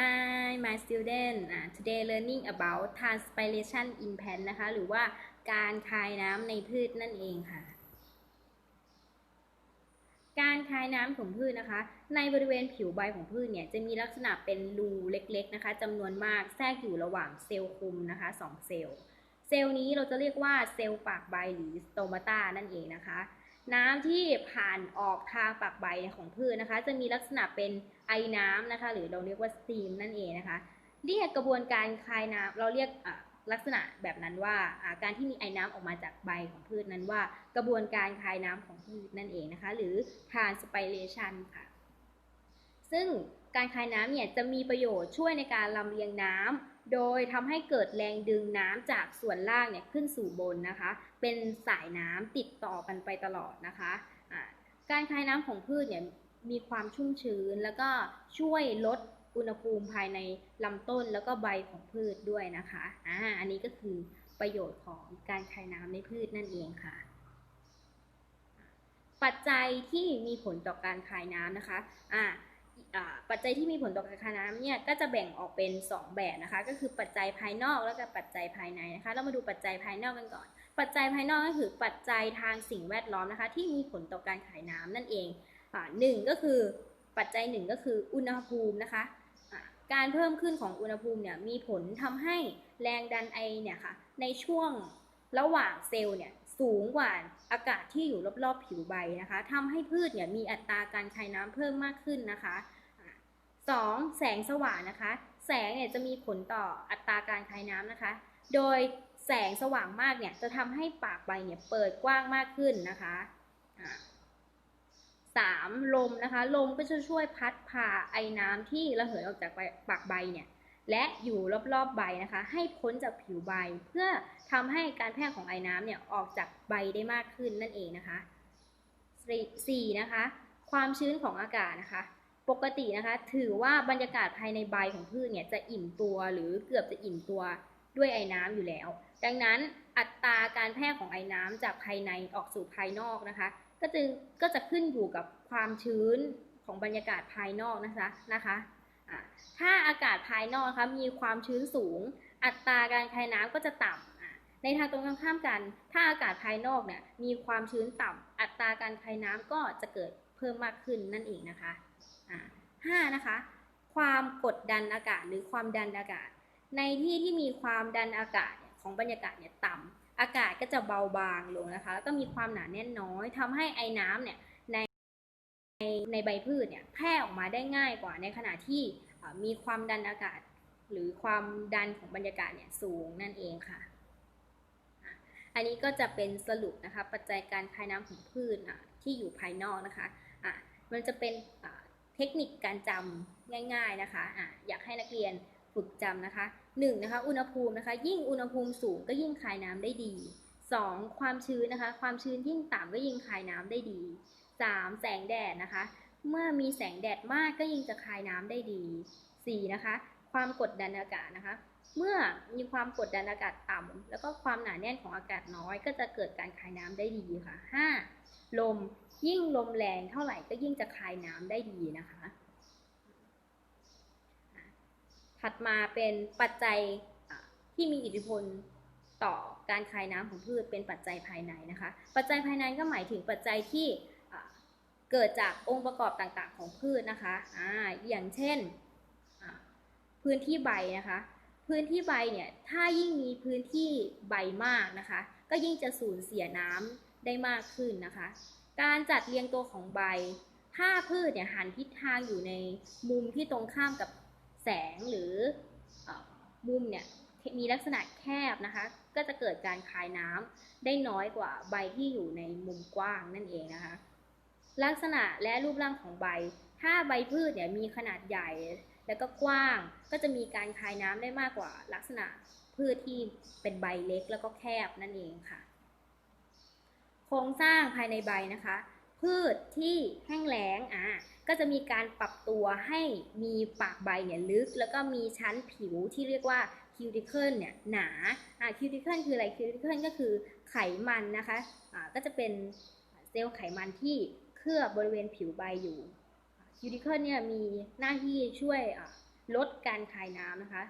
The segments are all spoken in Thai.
Hi my student uh, today learning about transpiration in plant นะคะ หรือว่าการคายน้ำในพืชนั่นเองค่ะ การคายน้ำของพืชนะคะ ในบริเวณผิวใบของพืชเนี่ย จะมีลักษณะเป็นรูเล็กๆนะคะจำนวนมากแทรกอยู่ระหว่างเซลล์คุมนะคะสองเซลล์ เซลล์นี้เราจะเรียกว่าเซลล์ปากใบหรือสโตมาตานั่นเองนะคะ น้ำที่ผ่านออกทางปากใบของพืชนะคะ จะมีลักษณะเป็นไอน้ำนะคะ หรือเราเรียกว่าสตีมนั่นเองนะคะ เรียกกระบวนการคายน้ำเราเรียกลักษณะแบบนั้นว่าการที่มีไอน้ำออกมาจากใบของพืชนั้นว่า กระบวนการคายน้ำของพืชนั่นเองนะคะ หรือ transpiration ค่ะ ซึ่งการคายน้ำเนี่ยจะมีประโยชน์ช่วยในการลำเลียงน้ำ โดยทำให้เกิดแรงดึงน้ำจากส่วนล่างเนี่ยขึ้นสู่บนนะคะ เป็นสายน้ำติดต่อกันไปตลอดนะคะอ่าการคายน้ำของพืชเนี่ยมีความชุ่มชื้น แล้วก็ช่วยลดอุณหภูมิภายในลำต้นแล้วก็ใบของพืชด้วยนะคะอ่าอันนี้ก็คือประโยชน์ของการคายน้ำในพืชนั่นเองค่ะ ปัจจัยที่มีผลต่อการคายน้ำนะคะอ่า ปัจจัยที่มีผลต่อการคายน้ำเนี่ยก็จะแบ่งออกเป็น 2 แบบนะคะ ก็คือปัจจัยภายนอกแล้วก็ปัจจัยภายในนะคะ เรามาดูปัจจัยภายนอกกันก่อน ปัจจัยภายนอกก็คือปัจจัยทางสิ่งแวดล้อมนะคะ ที่มีผลต่อการขายน้ำนั่นเองหนึ่งก็คือปัจจัยหนึ่งก็คืออุณหภูมินะคะการเพิ่มขึ้นของอุณหภูมิเนี่ยมีผลทำให้แรงดันไอเนี่ยค่ะในช่วงระหว่างเซลล์เนี่ย สูงกว่าอากาศที่อยู่รอบๆผิวใบนะคะทำให้พืชเนี่ยมีอัตราการคายน้ำเพิ่มมากขึ้นนะคะสองแสงสว่างนะคะ แสงเนี่ยจะมีผลต่ออัตราการคายน้ำนะคะ โดยแสงสว่างมากเนี่ยจะทำให้ปากใบเนี่ยเปิดกว้างมากขึ้นนะคะสามลมนะคะ ลมก็จะช่วยพัดพาไอ้น้ำที่ระเหยออกจากปากใบเนี่ย และอยู่รอบๆใบนะคะ ให้พ้นจากผิวใบ เพื่อทำให้การแพร่ของไอ้น้ำเนี่ยออกจากใบได้มากขึ้นนั่นเองนะคะสี่นะคะ ความชื้นของอากาศนะคะ ปกตินะคะ ถือว่าบรรยากาศภายในใบของพืชเนี่ยจะอิ่มตัวหรือเกือบจะอิ่มตัวด้วยไอ้น้ำอยู่แล้ว ดังนั้นอัตราการแพร่ของไอ้น้ำจากภายในออกสู่ภายนอกนะคะ ก็จึงก็จะขึ้นอยู่กับความชื้นของบรรยากาศภายนอกนะคะนะคะ ถ้าอากาศภายนอกนะคะมีความชื้นสูง อัตราการคายน้ำก็จะต่ำอะในทางตรงกันข้ามกัน ถ้าอากาศภายนอกเนี่ยมีความชื้นต่ำอัตราการคายน้ำก็จะเกิดเพิ่มมากขึ้นนั่นเองนะคะะห้านะคะ ความกดดันอากาศหรือความดันอากาศ ในที่ที่มีความดันอากาศของบรรยากาศเนี่ยต่ำอากาศก็จะเบาบางลงนะคะ แล้วก็มีความหนาแน่นน้อยทำให้ไอ้น้ำเนี่ย ในใบพืชเนี่ยแพร่ออกมาได้ง่ายกว่าในขณะที่มีความดันอากาศ หรือความดันของบรรยากาศเนี่ยสูงนั่นเองค่ะ อันนี้ก็จะเป็นสรุปนะคะปัจจัยการคายน้ำของพืชที่อยู่ภายนอกนะคะะมันจะเป็นเทคนิคการจำง่าย ๆนะคะอะอยากให้นักเรียนฝึกจำนะคะหนึ่งนะคะอุณหภูมินะคะยิ่งอุณหภูมิสูงก็ยิ่งคายน้ำได้ดีสองความชื้นนะคะ ความชื้นยิ่งต่ำก็ยิ่งคายน้ำได้ดีสามแสงแดดนะคะ เมื่อมีแสงแดดมากก็ยิ่งจะคายน้ำได้ดีสี่นะคะ ความกดดันอากาศนะคะ เมื่อมีความกดดันอากาศต่ำแล้วก็ความหนาแน่นของอากาศน้อย ก็จะเกิดการคายน้ำได้ดีค่ะ 5. ลมยิ่งลมแรงเท่าไหร่ก็ยิ่งจะคายน้ำได้ดีนะคะ ถัดมาเป็นปัจจัยที่มีอิทธิพลต่อการคายน้ำของพืชเป็นปัจจัยภายในนะคะ ปัจจัยภายในก็หมายถึงปัจจัยที่ เกิดจากองค์ประกอบต่างๆ ของพืชนะคะอ่าอย่างเช่น พื้นที่ใบนะคะ พื้นที่ใบเนี่ย ถ้ายิ่งมีพื้นที่ใบมากนะคะ ก็ยิ่งจะสูญเสียน้ำได้มากขึ้นนะคะ การจัดเรียงตัวของใบ ถ้าพืชเนี่ยหันทิศทางอยู่ในมุมที่ตรงข้ามกับแสงหรือเออมุมเนี่ยมีลักษณะแคบนะคะ ก็จะเกิดการคายน้ำได้น้อยกว่าใบที่อยู่ในมุมกว้างนั่นเองนะคะ ลักษณะและรูปร่างของใบ ถ้าใบพืชเนี่ยมีขนาดใหญ่ แล้วก็กว้าง ก็จะมีการคายน้ำได้มากกว่าลักษณะพืชที่เป็นใบเล็กแล้วก็แคบนั่นเองค่ะ โครงสร้างภายในใบนะคะ พืชที่แห้งแล้งอะก็จะมีการปรับตัวให้มีปากใบเนี่ยลึก แล้วก็มีชั้นผิวที่เรียกว่าคิวติเคิลเนี่ยหนาอะคิวติเคิลคืออะไรคิวติเคิลก็คือไขมันนะคะอ่าก็จะเป็นเซลล์ไขมันที่ เคลือบบริเวณผิวใบอยู่คิวติเคิลเนี่ยมีหน้าที่ช่วยลดการคายน้ำนะคะ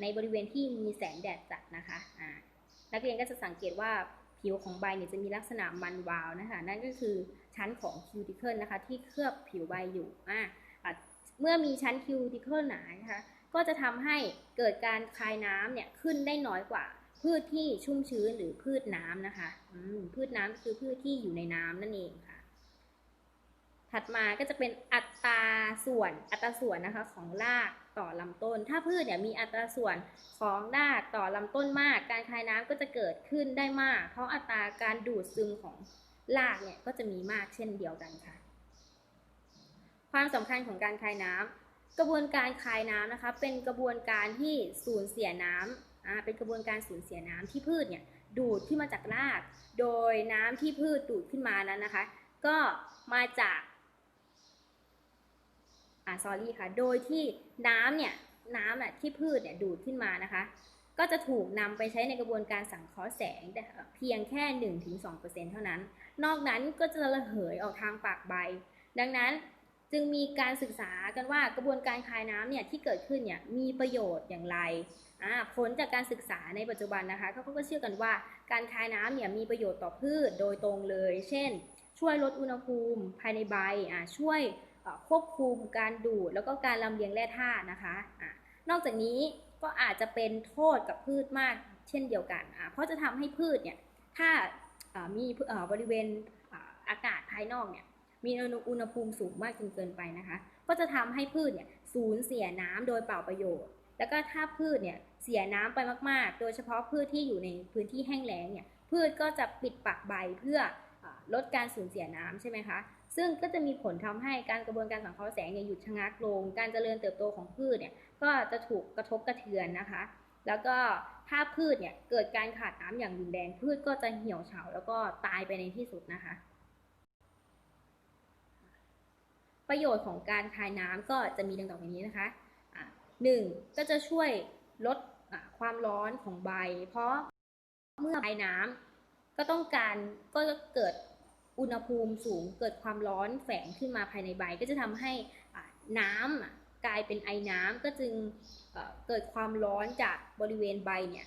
ในบริเวณที่มีแสงแดดจัดนะคะนักเรียนก็จะสังเกตว่าผิวของใบเนี่ยจะมีลักษณะมันวาวนะคะนั่นก็คือชั้นของคิวติเคิลนะคะที่เคลือบผิวใบอยู่อ่าเมื่อมีชั้นคิวติเคิลหนานะคะก็จะทำให้เกิดการคายน้ำเนี่ยขึ้นได้น้อยกว่า พืชที่ชุ่มชื้นหรือพืชน้ำนะคะพืชน้ำก็คือพืชที่อยู่ในน้ำนั่นเองค่ะ ถัดมาก็จะเป็นอัตราส่วนอัตราส่วนนะคะของรากต่อลำต้น ถ้าพืชเนี่ยมีอัตราส่วนของรากต่อลำต้นมาก การคายน้ำก็จะเกิดขึ้นได้มาก เพราะอัตราการดูดซึมของรากเนี่ยก็จะมีมากเช่นเดียวกันค่ะ ความสำคัญของการคายน้ำกระบวนการคายน้ำนะคะ เป็นกระบวนการที่สูญเสียน้ำอ่าเป็นกระบวนการสูญเสียน้ำที่พืชเนี่ยดูดขึ้นมาจากราก โดยน้ำที่พืชดูดขึ้นมานั้นนะคะ ก็มาจาก อ่า sorry ค่ะ โดยที่น้ำเนี่ยน้ำอะที่พืชเนี่ยดูดขึ้นมานะคะ ก็จะถูกนำไปใช้ในกระบวนการสังเคราะห์แสงแต่เพียงแค่ 1-2%เท่านั้น นอกนั้นก็จะระเหยออกทางปากใบ ดังนั้นจึงมีการศึกษากันว่ากระบวนการคายน้ำเนี่ยที่เกิดขึ้นเนี่ยมีประโยชน์อย่างไรอ่าผลจากการศึกษาในปัจจุบันนะคะเขาก็เชื่อกันว่าการคายน้ำเนี่ยมีประโยชน์ต่อพืชโดยตรงเลย เช่น ช่วยลดอุณหภูมิภายในใบอ่าช่วย ควบคุมการดูดแล้วก็การลำเลียงแร่ธาตุนะคะอ่านอกจากนี้ก็อาจจะเป็นโทษกับพืชมากเช่นเดียวกัน เพราะจะทำให้พืชเนี่ย ถ้ามีบริเวณอากาศภายนอกเนี่ย มีอุณหภูมิสูงมากจนเกินไปนะคะ ก็จะทำให้พืชเนี่ยสูญเสียน้ำโดยเปล่าประโยชน์ แล้วก็ถ้าพืชเนี่ยเสียน้ำไปมาก ๆ โดยเฉพาะพืชที่อยู่ในพื้นที่แห้งแล้งเนี่ย พืชก็จะปิดปากใบเพื่อ ลดการสูญเสียน้ำใช่ไหมคะ ซึ่งก็จะมีผลทำให้การกระบวนการสังเคราะห์แสงเนี่ยหยุดชะงักลง การเจริญเติบโตของพืชเนี่ยก็จะถูกกระทบกระเทือนนะคะ แล้วก็ถ้าพืชเนี่ยเกิดการขาดน้ำอย่างรุนแรงพืชก็จะเหี่ยวเฉาแล้วก็ตายไปในที่สุดนะคะ ประโยชน์ของการคายน้ำก็จะมีดังต่อไปนี้นะคะะหนึ่งก็จะช่วยลดความร้อนของใบ เพราะเมื่อคายน้ำก็ต้องการก็จะเกิด อุณหภูมิสูงเกิดความร้อนแฝงขึ้นมาภายในใบ ก็จะทำให้น้ำอะกลายเป็นไอน้ำก็จึงเกิดความร้อนจากบริเวณใบเนี่ย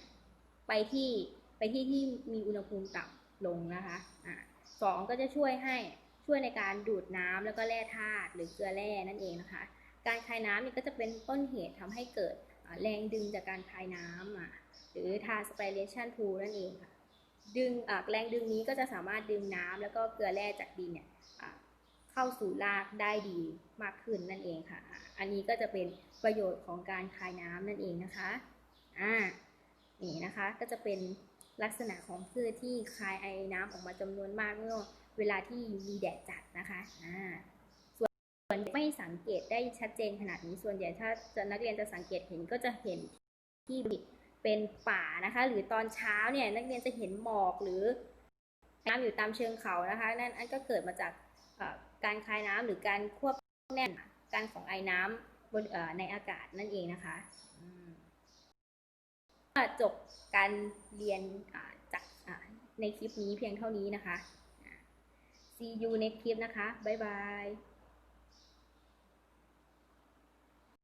ไปที่ไปที่ที่มีอุณหภูมิต่ำลงนะคะอะสองก็จะช่วยให้ช่วยในการดูดน้ำแล้วก็แร่ธาตุหรือเกลือแร่นั่นเองนะคะ การคายน้ำนี่ก็จะเป็นต้นเหตุทำให้เกิดแรงดึงจากการคายน้ำหรือ transpiration pool นั่นเองค่ะ ดึงแรงดึงนี้ก็จะสามารถดึงน้ำแล้วก็เกลือแร่จากดินเนี่ยเข้าสู่รากได้ดีมากขึ้นนั่นเองค่ะ อันนี้ก็จะเป็นประโยชน์ของการคายน้ำนั่นเองนะคะ อ่า นี่นะคะก็จะเป็นลักษณะของพืชที่คายไอน้ำออกมาจำนวนมากเมื่อเวลาที่มีแดดจัดนะคะ อ่าส่วนส่วนไม่สังเกตได้ชัดเจนขนาดนี้ ส่วนใหญ่ถ้าจะนักเรียนจะสังเกตเห็นก็จะเห็นที่ เป็นป่านะคะ หรือตอนเช้าเนี่ยนักเรียนจะเห็นหมอกหรือน้ำอยู่ตามเชิงเขานะคะ นั่นอันก็เกิดมาจากการคายน้ำหรือการควบแน่นการของไอน้ำบนในอากาศนั่นเองนะคะจบการเรียนจากในคลิปนี้เพียงเท่านี้นะคะ see you next คลิปนะคะ บ๊ายบาย